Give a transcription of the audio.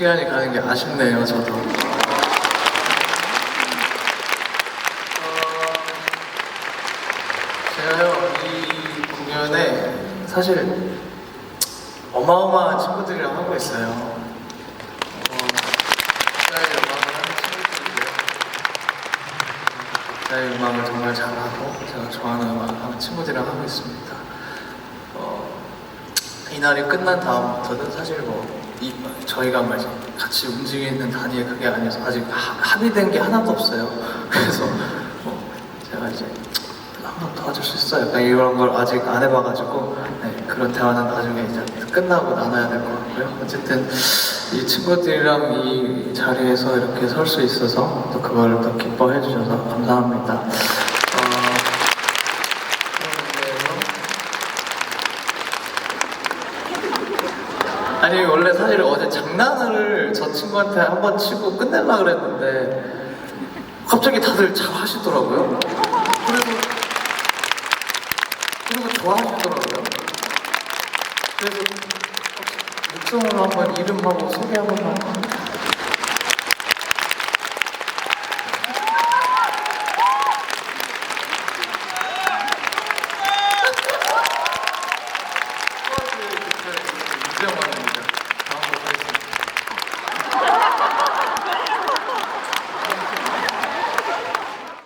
시간이 가는 게 아쉽네요, 저도. 어, 제가요, 이 공연에 사실 어마어마한 친구들이랑 하고 있어요. 어, 저의 음악을 하는 친구들이고요. 저의 음악을 정말 잘하고 제가 좋아하는 음악을 하는 친구들이랑 하고 있습니다. 어, 이날이 끝난 다음부터는 사실 뭐 이, 저희가 뭐 이제 같이 움직이는 단위의 그게 아니어서 아직 하- 합의된 게 하나도 없어요. 그래서 뭐 제가 이제 한번 도와줄 수 있어요. 약간 이런 걸 아직 안 해봐가지고 네, 그런 대화는 나중에 이제 끝나고 나눠야 될 것 같고요. 어쨌든 이 친구들이랑 이 자리에서 이렇게 설 수 있어서 또 그걸 또 기뻐해 주셔서 감사합니다. 아니 원래 사실 어제 장난을 저 친구한테 한 번 치고 끝내려 그랬는데 갑자기 다들 잘 하시더라고요. 그리고 그리고 좋아하시더라고요. 그래서 육성으로 한번 이름하고 소개 한번 하고